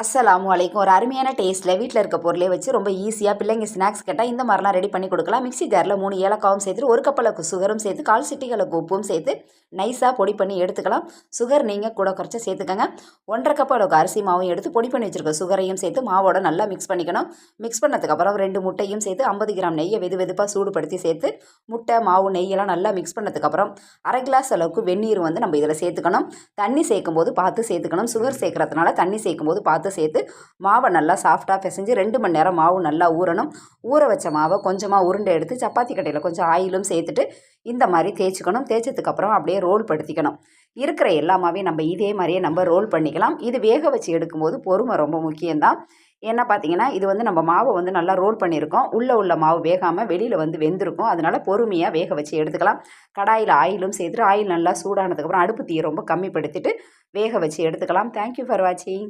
அஸ்ஸலாமு வலைக்கும் ஒரு அருமையான டேஸ்ட்டில் வீட்டில் இருக்க பொருளே வச்சு ரொம்ப ஈஸியாக பிள்ளைங்க ஸ்நாக்ஸ் கேட்டால் இந்த மாதிரிலாம் ரெடி பண்ணி கொடுக்கலாம். மிக்ஸி ஜாரில் மூணு ஏலக்காவும் சேர்த்து ஒரு கப்பலுக்கு சுகரும் சேர்த்து கால் சிட்டிகளுக்கு உப்பும் சேர்த்து நைஸாக பொடி பண்ணி எடுத்துக்கலாம். சுகர் நீங்கள் கூட குறைச்சி சேர்த்துக்கோங்க. ஒன்றரை கப் அளவுக்கு அரிசி மாவும் எடுத்து பொடி பண்ணி வச்சுருக்க சுகரையும் சேர்த்து மாவோட நல்லா மிக்ஸ் பண்ணிக்கணும். மிக்ஸ் பண்ணதுக்கப்புறம் ரெண்டு முட்டையும் சேர்த்து ஐம்பது கிராம் நெய்யை வெது வெதுப்பாக சூடுபடுத்தி சேர்த்து முட்டை மாவு நெய்யெல்லாம் நல்லா மிக்ஸ் பண்ணதுக்கப்புறம் அரை கிளாஸ் அளவுக்கு வெந்நீர் வந்து நம்ம இதில் சேர்த்துக்கணும். தண்ணி சேர்க்கும்போது பார்த்து சேர்த்துக்கணும். சுகர் சேர்க்கறதுனால தண்ணி சேர்க்கும்போது பார்த்து பார்த்து சேர்த்து மாவை நல்லா சாஃப்டாக பிசைஞ்சு ரெண்டு மணி நேரம் மாவு நல்லா ஊறணும். ஊற வச்ச மாவை கொஞ்சமாக உருண்டை எடுத்து சப்பாத்தி கட்டையில் கொஞ்சம் ஆயிலும் சேர்த்துட்டு இந்த மாதிரி தேய்ச்சிக்கணும். தேய்ச்சதுக்கப்புறம் அப்படியே ரோல் படுத்திக்கணும். இருக்கிற எல்லா மாவையும் நம்ம இதே மாதிரியே நம்ம ரோல் பண்ணிக்கலாம். இது வேக வச்சு எடுக்கும்போது பொறுமை ரொம்ப முக்கியம்தான். என்ன பார்த்தீங்கன்னா இது வந்து நம்ம மாவை வந்து நல்லா ரோல் பண்ணியிருக்கோம். உள்ளே உள்ள மாவு வேகாமல் வெளியில் வந்து வெந்திருக்கும். அதனால் பொறுமையாக வேக வச்சு எடுத்துக்கலாம். கடாயில் ஆயிலும் சேர்த்துட்டு ஆயில் நல்லா சூடானதுக்கப்புறம் அடுப்பு தீயை ரொம்ப கம்மிப்படுத்திட்டு வேக வச்சு எடுத்துக்கலாம். தேங்க்யூ ஃபார் வாட்சிங்